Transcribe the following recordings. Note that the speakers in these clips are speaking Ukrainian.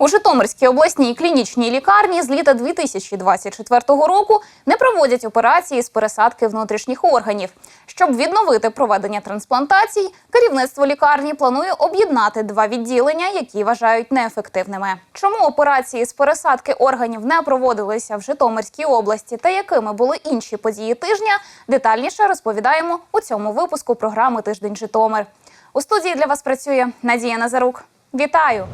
У Житомирській обласній клінічній лікарні з літа 2024 року не проводять операції з пересадки внутрішніх органів. Щоб відновити проведення трансплантацій, керівництво лікарні планує об'єднати два відділення, які вважають неефективними. Чому операції з пересадки органів не проводилися в Житомирській області та якими були інші події тижня, детальніше розповідаємо у цьому випуску програми Тиждень Житомир. У студії для вас працює Надія Назарук. Вітаю!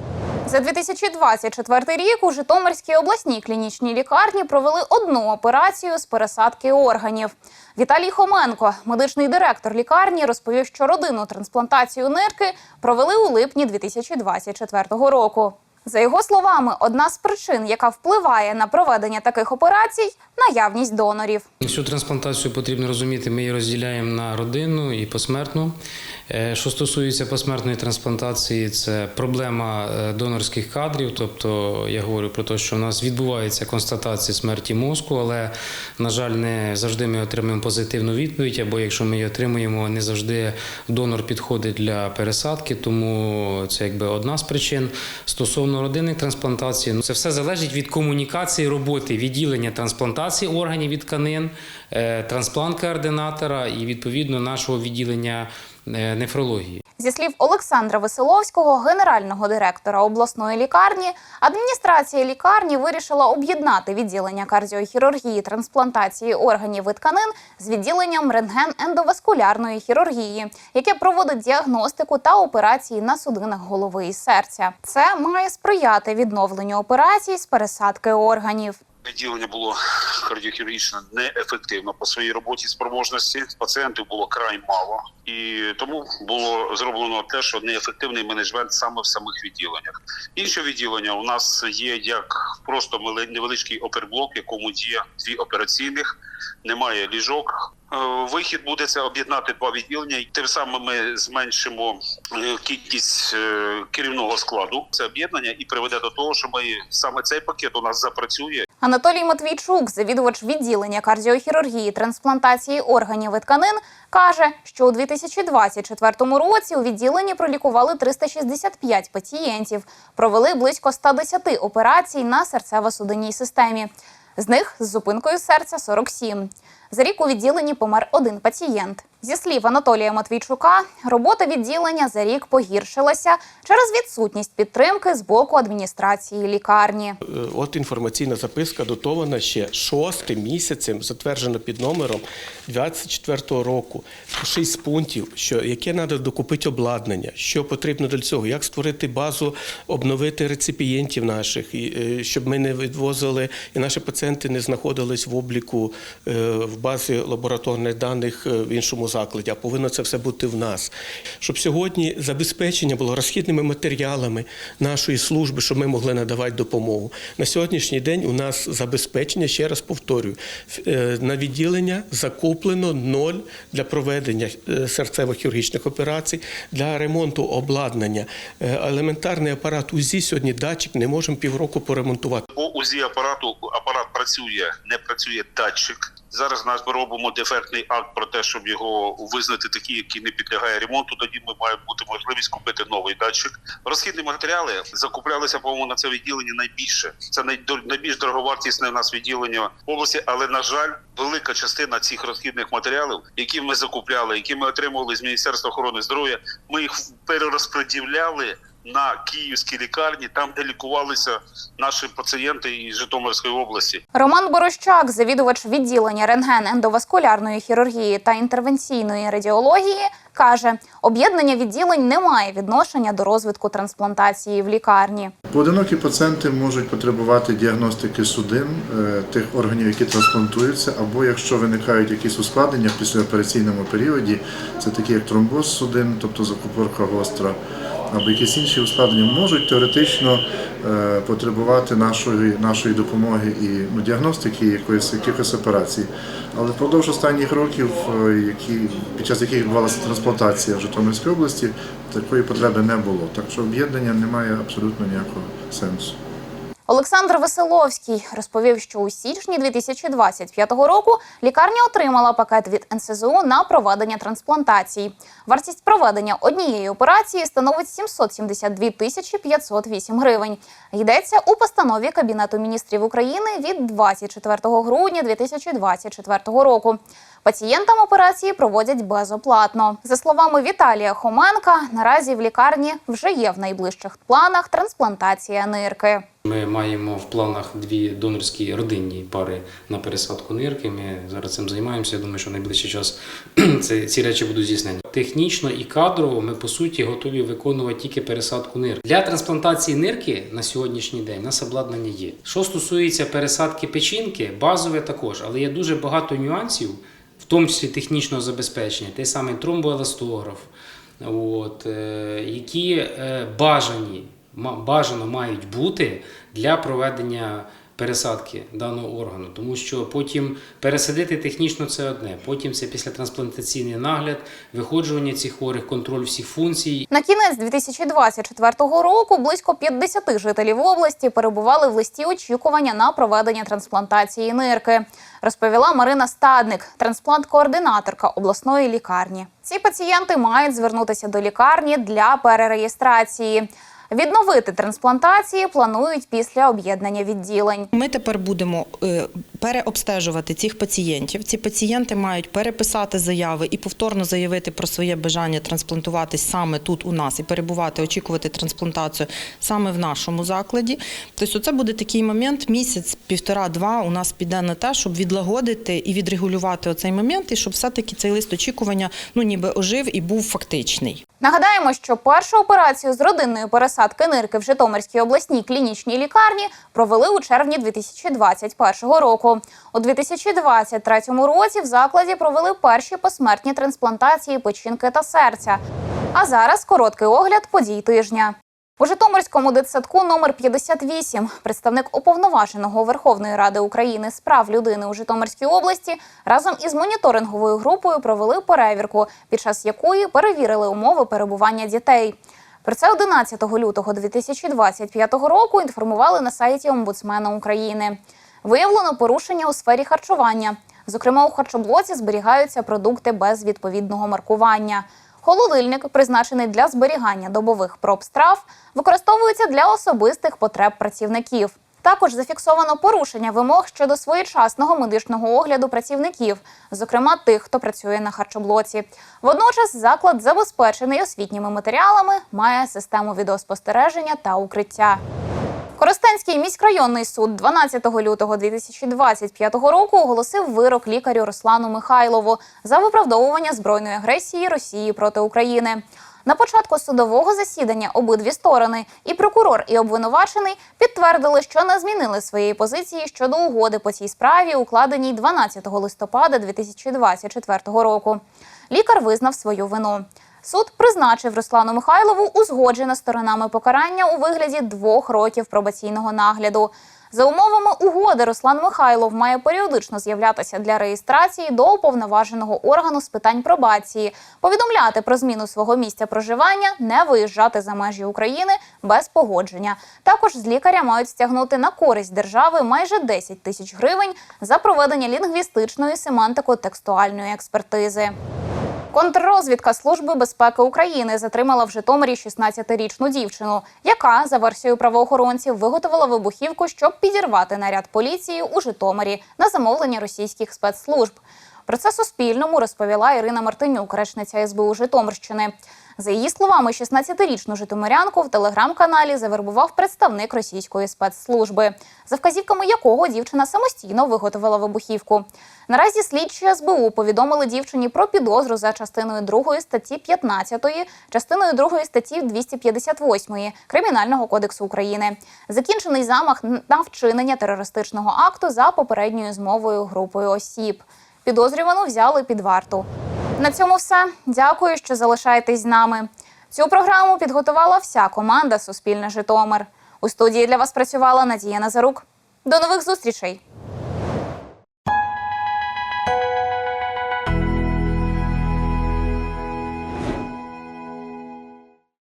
За 2024 рік у Житомирській обласній клінічній лікарні провели одну операцію з пересадки органів. Віталій Хоменко, медичний директор лікарні, розповів, що родинну трансплантацію нирки провели у липні 2024 року. За його словами, одна з причин, яка впливає на проведення таких операцій наявність донорів. Всю трансплантацію потрібно розуміти, ми її розділяємо на родинну і посмертну. Е, Що стосується посмертної трансплантації, це проблема е, донорських кадрів. Тобто я говорю про те, що в нас відбувається констатація смерті мозку, але, на жаль, не завжди ми отримуємо позитивну відповідь, або якщо ми її отримуємо, не завжди донор підходить для пересадки, тому це якби одна з причин. Стосовно родинних трансплантацій, ну це все залежить від комунікації роботи відділення трансплантації органів від тканин, е, трансплант-координатора і відповідно нашого відділення нефрології. Зі слів Олександра Веселовського, генерального директора обласної лікарні, адміністрація лікарні вирішила об'єднати відділення кардіохірургії трансплантації органів і тканин з відділенням рентген-ендоваскулярної хірургії, яке проводить діагностику та операції на судинах голови і серця. Це має сприяти відновленню операцій з пересадки органів. Відділення було кардіохірургічно неефективно по своїй роботі спроможності. Пацієнтів було край мало, і тому було зроблено те, що неефективний менеджмент саме в самих відділеннях. Інше відділення у нас є як просто невеличкий оперблок, в якому є дві операційних, немає ліжок. Е, Вихід буде це об'єднати два відділення, і тим самим ми зменшимо е, кількість е, керівного складу. Це об'єднання і приведе до того, що ми саме цей пакет у нас запрацює Анатолій Матвійчук, завідувач відділення кардіохірургії трансплантації органів і тканин, каже, що у 2024 році у відділенні пролікували 365 пацієнтів, провели близько 110 операцій на серцево-судинній системі. З них з зупинкою серця 47. За рік у відділенні помер один пацієнт. Зі слів Анатолія Матвійчука, робота відділення за рік погіршилася через відсутність підтримки з боку адміністрації лікарні. Е, От інформаційна записка датована ще шостим місяцем, затверджена під номером 24 року. Шість пунктів, що яке треба докупити обладнання, що потрібно для цього, як створити базу, обновити реципієнтів наших, е, щоб ми не відвозили і наші пацієнти не знаходились в обліку е, в базі лабораторних даних в іншому закладі. А повинно це все бути в нас. Щоб сьогодні забезпечення було розхідними матеріалами нашої служби, щоб ми могли надавати допомогу. На сьогоднішній день у нас забезпечення, ще раз повторюю, е, на відділення закуплено ноль для проведення е, серцево-хірургічних операцій, для ремонту обладнання. Е, Елементарний апарат УЗІ сьогодні датчик не можемо півроку поремонтувати. По УЗІ апарату апарат працює, не працює датчик. Зараз нас робимо дефектний акт про те, щоб його визнати такий, який не підлягає ремонту. Тоді ми маємо бути можливість купити новий датчик. Розхідні матеріали закуплялися, по-моєму, на це відділення найбільше. Це найбільш дороговартісне у нас відділення в області, але на жаль, велика частина цих розхідних матеріалів, які ми закупляли, які ми отримували з Міністерства охорони здоров'я, ми їх перерозподіляли на київські лікарні, там де лікувалися наші пацієнти із Житомирської області. Роман Борощак, завідувач відділення рентген-ендоваскулярної хірургії та інтервенційної радіології, каже, об'єднання відділень не має відношення до розвитку трансплантації в лікарні. Поодинокі пацієнти можуть потребувати діагностики судин е, тих органів, які трансплантуються, або якщо виникають якісь ускладнення в післяопераційному періоді, це такі як тромбоз судин, тобто закупорка гостра, або якісь інші ускладнення можуть теоретично е, потребувати нашої, нашої допомоги і ну, діагностики якоїсь, якихось операцій. Але впродовж останніх років, е, які, під час яких відбувалася трансплантація в Житомирській області, такої потреби не було. Так що об'єднання не має абсолютно ніякого сенсу. Олександр Веселовський розповів, що у січні 2025 року лікарня отримала пакет від НСЗУ на проведення трансплантацій. Вартість проведення однієї операції становить 772 тисячі 508 гривень. Йдеться у постанові Кабінету міністрів України від 24 грудня 2024 року. Пацієнтам операції проводять безоплатно. За словами Віталія Хоменка, наразі в лікарні вже є в найближчих планах трансплантація нирки. Ми маємо в планах дві донорські родинні пари на пересадку нирки. Ми зараз цим займаємося. Я думаю, що найближчий час ці речі будуть здійснені. Технічно і кадрово ми по суті готові виконувати тільки пересадку нирки. Для трансплантації нирки на сьогоднішній день нас обладнання є. Що стосується пересадки печінки, базове також, але є дуже багато нюансів, в тому числі технічного забезпечення, той самий тромбоеластограф, от, е, які е, бажані бажано мають бути для проведення пересадки даного органу, тому що потім пересадити технічно це одне, потім це післятрансплантаційний нагляд, виходжування цих хворих, контроль всіх функцій. На кінець 2024 року близько 50 жителів області перебували в листі очікування на проведення трансплантації нирки, розповіла Марина Стадник, трансплант-координаторка обласної лікарні. Ці пацієнти мають звернутися до лікарні для перереєстрації. Відновити трансплантації планують після об'єднання відділень. Ми тепер будемо е, переобстежувати цих пацієнтів. Ці пацієнти мають переписати заяви і повторно заявити про своє бажання трансплантуватись саме тут у нас і перебувати, очікувати трансплантацію саме в нашому закладі. Тобто, це буде такий момент, місяць, півтора-два у нас піде на те, щоб відлагодити і відрегулювати оцей момент, і щоб все-таки цей лист очікування ну ніби ожив і був фактичний. Нагадаємо, що першу операцію з родинної пересадки нирки в Житомирській обласній клінічній лікарні провели у червні 2021 року. У 2023 році в закладі провели перші посмертні трансплантації печінки та серця. А зараз короткий огляд подій тижня. У Житомирському дитсадку номер 58 представник уповноваженого Верховної Ради України з прав людини у Житомирській області разом із моніторинговою групою провели перевірку, під час якої перевірили умови перебування дітей. Про це 11 лютого 2025 року інформували на сайті омбудсмена України. Виявлено порушення у сфері харчування. Зокрема, у харчоблоці зберігаються продукти без відповідного маркування. Холодильник, призначений для зберігання добових проб страв, використовується для особистих потреб працівників. Також зафіксовано порушення вимог щодо своєчасного медичного огляду працівників, зокрема тих, хто працює на харчоблоці. Водночас заклад забезпечений освітніми матеріалами, має систему відеоспостереження та укриття. Коростенський міськрайонний суд 12 лютого 2025 року оголосив вирок лікарю Руслану Михайлову за виправдовування збройної агресії Росії проти України. На початку судового засідання обидві сторони, і прокурор, і обвинувачений, підтвердили, що не змінили своєї позиції щодо угоди по цій справі, укладеній 12 листопада 2024 року. Лікар визнав свою вину. Суд призначив Руслану Михайлову узгоджене сторонами покарання у вигляді двох років пробаційного нагляду. За умовами угоди, Руслан Михайлов має періодично з'являтися для реєстрації до уповноваженого органу з питань пробації, повідомляти про зміну свого місця проживання, не виїжджати за межі України без погодження. Також з лікаря мають стягнути на користь держави майже 10 тисяч гривень за проведення лінгвістичної семантико-текстуальної експертизи. Контррозвідка Служби безпеки України затримала в Житомирі 16-річну дівчину, яка, за версією правоохоронців, виготовила вибухівку, щоб підірвати наряд поліції у Житомирі на замовлення російських спецслужб. Про це Суспільному розповіла Ірина Мартинюк, речниця СБУ Житомирщини. За її словами, 16-річну житомирянку в телеграм-каналі завербував представник російської спецслужби, за вказівками якого дівчина самостійно виготовила вибухівку. Наразі слідчі СБУ повідомили дівчині про підозру за частиною 2 статті 15, частиною 2 статті 258 Кримінального кодексу України. Закінчений замах на вчинення терористичного акту за попередньою змовою групою осіб. Підозрювану взяли під варту. На цьому все. Дякую, що залишаєтесь з нами. Цю програму підготувала вся команда Суспільне Житомир. У студії для вас працювала Надія Назарук. До нових зустрічей!